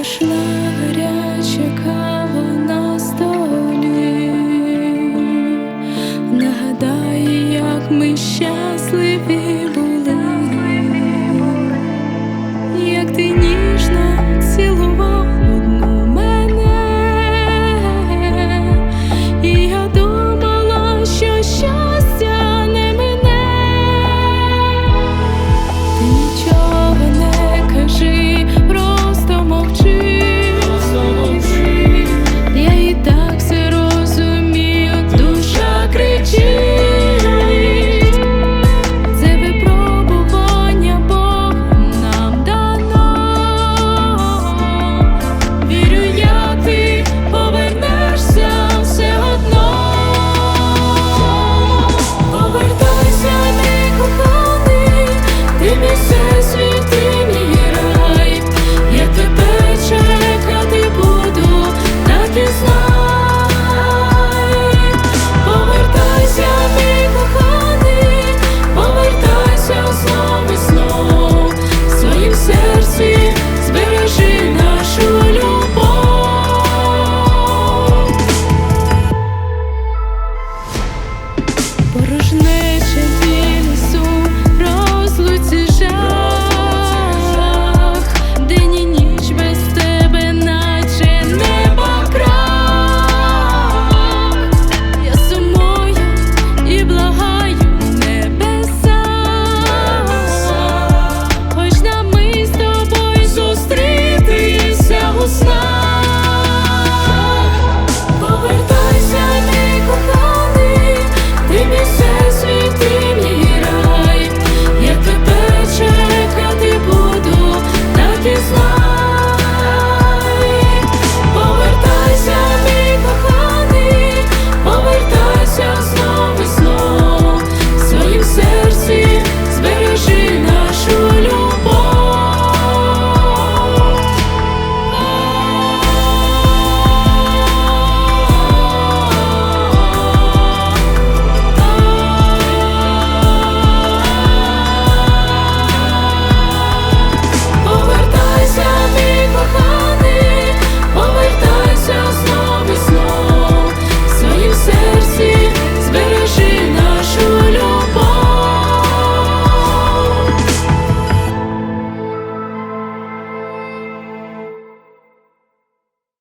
Пошла гаряча кава на столі, нагадай як ми ще. порожне.